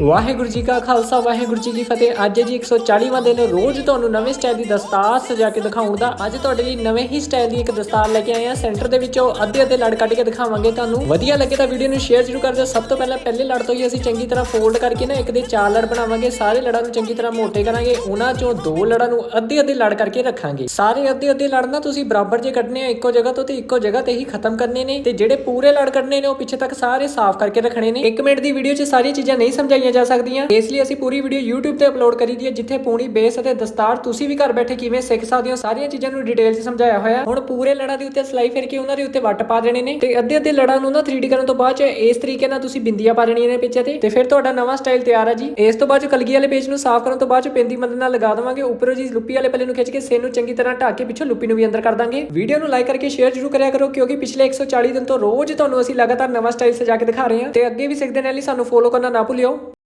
ਵਾਹਿਗੁਰੂ ਜੀ ਕਾ ਖਾਲਸਾ, ਵਾਹਿਗੁਰੂ ਜੀ ਕੀ ਫਤਿਹ। ਅੱਜ ਹੈ ਜੀ 140ਵਾਂ ਦਿਨ। ਰੋਜ਼ ਤੁਹਾਨੂੰ ਨਵੇਂ ਸਟਾਈਲ ਦੀ ਦਸਤਾਰ ਸਜਾ ਕੇ ਦਿਖਾਉਣ ਦਾ। ਅੱਜ ਤੁਹਾਡੇ ਲਈ ਨਵੇਂ ਹੀ ਸਟਾਈਲ ਦੀ ਇੱਕ ਦਸਤਾਰ ਲੈ ਕੇ ਆਏ ਆ ਸੈਂਟਰ ਦੇ ਵਿੱਚੋਂ ਅੱਧੇ ਅੱਧੇ ਲੜ ਕੱਢ ਕੇ ਦਿਖਾਵਾਂਗੇ ਤੁਹਾਨੂੰ। ਵਧੀਆ ਲੱਗੇ ਤਾਂ ਵੀਡੀਓ ਨੂੰ ਸ਼ੇਅਰ ਜ਼ਰੂਰ ਕਰ ਦਿਓ। ਸਭ ਤੋਂ ਪਹਿਲਾਂ ਪਹਿਲੇ ਲੜ ਤੋਂ ਹੀ ਅਸੀਂ ਚੰਗੀ ਤਰ੍ਹਾਂ ਫੋਲਡ ਕਰਕੇ ਨਾ ਇੱਕ ਦੇ ਚਾਰ ਲੜ ਬਣਾਵਾਂਗੇ। ਸਾਰੇ ਲੜਾਂ ਨੂੰ ਚੰਗੀ ਤਰ੍ਹਾਂ ਮੋਟੇ ਕਰਾਂਗੇ। ਉਹਨਾਂ ਚੋਂ ਦੋ ਲੜਾਂ ਨੂੰ ਅੱਧੇ ਅੱਧੇ ਲੜ ਕਰਕੇ ਰੱਖਾਂਗੇ। ਸਾਰੇ ਅੱਧੇ ਅੱਧੇ ਲੜ ਨਾ ਤੁਸੀਂ ਬਰਾਬਰ ਜੇ ਕੱਢਨੇ ਆ ਇੱਕੋ ਜਗ੍ਹਾ ਤੋਂ ਤੇ ਇੱਕੋ ਜਗ੍ਹਾ ਤੇ ਹੀ ਖਤਮ ਕਰਨੇ ਨੇ। ਤੇ ਜਿਹੜੇ ਪੂਰੇ ਲੜ ਕੱਢਨੇ ਨੇ ਉਹ ਪਿੱਛੇ ਤੱਕ ਸਾਰੇ ਸਾਫ਼ ਕਰਕੇ ਰੱਖਣੇ ਨੇ। 1 ਮਿੰਟ ਦੀ ਵੀਡੀਓ 'ਚ ਸਾਰੀਆਂ ਚੀਜ਼ਾਂ ਨਹੀਂ ਸਮਝਾਈ ਸਮਝਾਈਆਂ ਜਾ ਸਕਦੀਆਂ। ਇਸ ਲਈ ਅਸੀਂ ਪੂਰੀ ਵੀਡੀਓ YouTube ਤੇ ਅਪਲੋਡ ਕਰੀ ਦੀ ਹੈ, ਜਿੱਥੇ ਪੂਣੀ ਬੇਸ ਅਤੇ ਦਸਤਾਰ ਤੁਸੀਂ ਵੀ ਘਰ ਬੈਠੇ ਕਿਵੇਂ ਸਿੱਖ ਸਕਦੇ ਹੋ, ਸਾਰੀਆਂ ਚੀਜ਼ਾਂ ਨੂੰ ਡਿਟੇਲ 'ਚ ਸਮਝਾਇਆ ਹੋਇਆ। ਹੁਣ ਪੂਰੇ ਲੜਾਂ ਦੇ ਉੱਤੇ ਸਲਾਈ ਫਿਰ ਕੇ ਉਹਨਾਂ ਦੇ ਉੱਤੇ ਵੱਟ ਪਾ ਦੇਣੇ ਨੇ ਤੇ ਅੱਧੇ ਅੱਧੇ ਲੜਾਂ ਨੂੰ ਨਾ 3D ਕਰਨ ਤੋਂ ਬਾਅਦ ਇਸ ਤਰੀਕੇ ਨਾਲ ਤੁਸੀਂ ਬਿੰਦੀਆਂ ਪਾ ਦੇਣੀਆਂ ਨੇ ਪਿੱਛੇ ਤੇ। ਤੇ ਫਿਰ ਤੁਹਾਡਾ ਨਵਾਂ ਸਟਾਈਲ ਤਿਆਰ ਹੈ ਜੀ। ਇਸ ਤੋਂ ਬਾਅਦ ਕਲਗੀ ਵਾਲੇ ਪੇਜ ਨੂੰ ਸਾਫ਼ ਕਰਨ ਤੋਂ ਬਾਅਦ 'ਚ ਪੈਂਦੀ ਮਦਦ ਨਾਲ ਲਗਾ ਦੇਵਾਂਗੇ। ਉੱਪਰੋਂ ਜੀ ਲੁੱਪੀ ਵਾਲੇ ਪੱਲੇ ਨੂੰ ਖਿੱਚ ਕੇ ਸੇ ਨੂੰ ਚੰਗੀ ਤਰ੍ਹਾਂ ਢੱਕ ਕੇ ਪਿੱਛੋਂ ਲੁੱਪੀ ਨੂੰ ਵੀ ਅੰਦਰ ਕਰ ਦਾਂਗੇ। ਵੀਡੀਓ ਨੂੰ ਲਾਈਕ ਕਰਕੇ ਸ਼ੇਅਰ ਜ਼ਰੂਰ ਕਰਿਆ ਕਰੋ, ਕਿਉਂਕਿ ਪਿਛਲੇ 140 ਦਿਨ ਤੋਂ ਰੋਜ਼ ਤੁਹਾਨੂੰ ਅਸੀਂ ਲਗਾਤਾਰ ਨਵਾਂ ਸਟਾਈਲ ਸਜਾ ਕੇ ਦਿਖਾ ਰਹੇ ਹਾਂ। ਤੇ ਅੱਗੇ ਵੀ ਸਿੱਖਦੇ ਰਹਿਣ ਲਈ ਸਾਨੂੰ ਫੋਲੋ ਕਰਨਾ ਨਾ ਭੁੱਲਿਓ।